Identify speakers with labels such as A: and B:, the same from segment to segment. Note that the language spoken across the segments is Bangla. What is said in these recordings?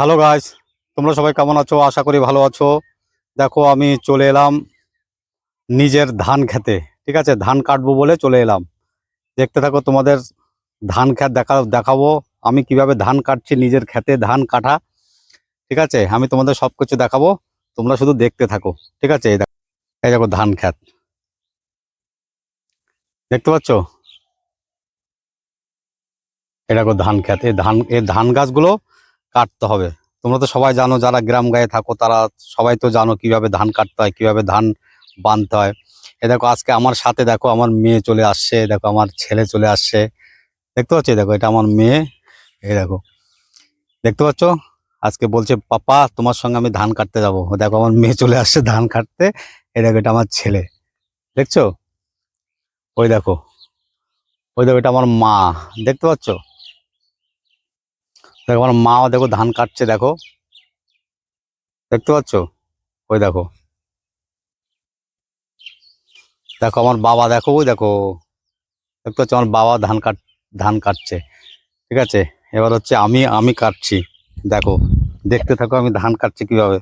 A: হ্যালো গাইস তোমরা সবাই কেমন আছো? আশা করি ভালো আছো। দেখো, আমি চলে এলাম নিজের ধান খেতে। ঠিক আছে? ধান কাটবো বলে চলে এলাম। দেখতে থাকো, তোমাদের ধান খেত দেখা, দেখাবো। আমি কীভাবে ধান কাটছি, নিজের খেতে ধান কাটা। ঠিক আছে? আমি তোমাদের সব কিছু দেখাবো। তোমরা শুধু দেখতে থাকো। ঠিক আছে? এই দেখো এই দেখো ধান খেত। দেখতে পাচ্ছ? দেখো, ধান খেত। এই ধান এই ধান গাছগুলো কাটতে হবে। তোমরা তো সবাই জানো, যারা গ্রাম গায়ে থাকো, তারা সবাই তো জানো কীভাবে ধান কাটতে হয়, কীভাবে ধান বানতে হয়। এ দেখো, আজকে আমার সাথে দেখো, আমার মেয়ে চলে আসছে দেখো, আমার ছেলে চলে আসছে। দেখতে পাচ্ছ? দেখো, এটা আমার মেয়ে। এই দেখো, দেখতে পাচ্ছ? আজকে বলছে, পাপা, তোমার সঙ্গে আমি ধান কাটতে যাব। দেখো, আমার মেয়ে চলে আসছে ধান কাটতে। এই দেখো, এটা আমার ছেলে। দেখছ? ওই দেখো ওই দেখো, এটা আমার মা। দেখতে পাচ্ছ? দেখো আমার মাও দেখো ধান কাটছে, দেখো। দেখতে পাচ্ছ? ওই দেখো। দেখো আমার বাবা, দেখো, ওই দেখো। দেখতে পাচ্ছ? আমার বাবা ধান কাট, ধান কাটছে, ঠিক আছে? এবার হচ্ছে আমি আমি কাটছি। দেখো, দেখতে থাকো আমি ধান কাটছি কীভাবে।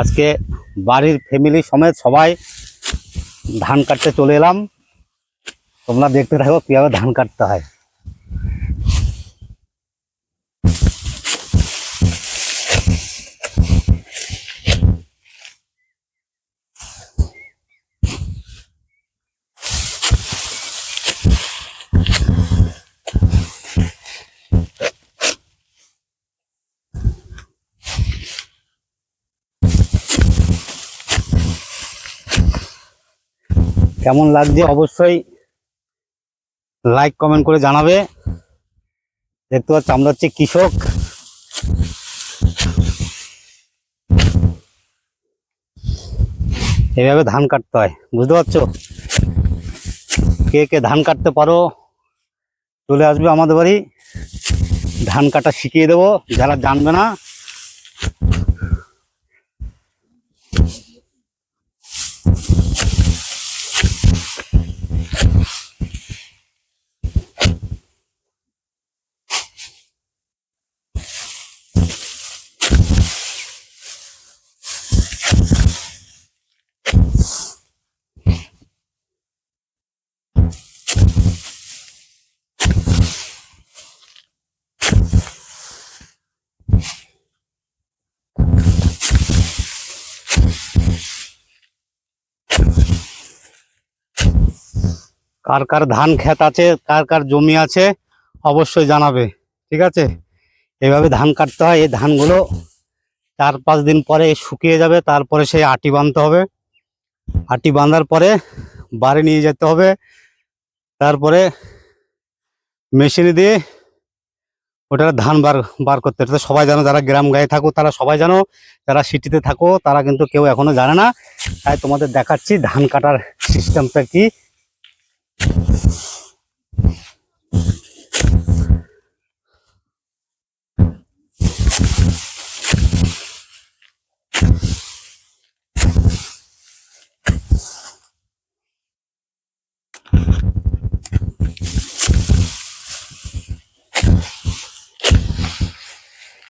A: আজকে বাড়ির ফ্যামিলি সমেত সবাই ধান কাটতে চলে এলাম। তোমরা দেখতে থাকো কীভাবে ধান কাটতে হয়। কেমন লাগছে অবশ্যই লাইক কমেন্ট করে জানাবে। দেখতে পাচ্ছ, আমরা হচ্ছে কৃষক। এভাবে ধান কাটতে হয়, বুঝতে পারছ? কে কে ধান কাটতে পারো, চলে আসবে আমাদের বাড়ি। ধান কাটা শিখিয়ে দেবো, যারা জানবে না কার কার ধান ক্ষেত আছে, কার কার জমি আছে, অবশ্যই জানাবে, ঠিক আছে? এভাবে ধান কাটতে হয়, এই ধানগুলো চার পাঁচ দিন পরে শুকিয়ে যাবে, তারপরে সেই আটি বাঁধতে হবে। আটি বাঁধার পরে বাড়ি নিয়ে যেতে হবে, তারপরে মেশিনে দিয়ে ওটা ধান বার বার করতে হবে। সবাই জানো, যারা গ্রাম গায়ে থাকো, তারা সবাই জানো, যারা সিটিতে থাকো, তারা কিন্তু কেউ এখনও জানে না। তাই তোমাদের দেখাচ্ছি ধান কাটার সিস্টেমটা কি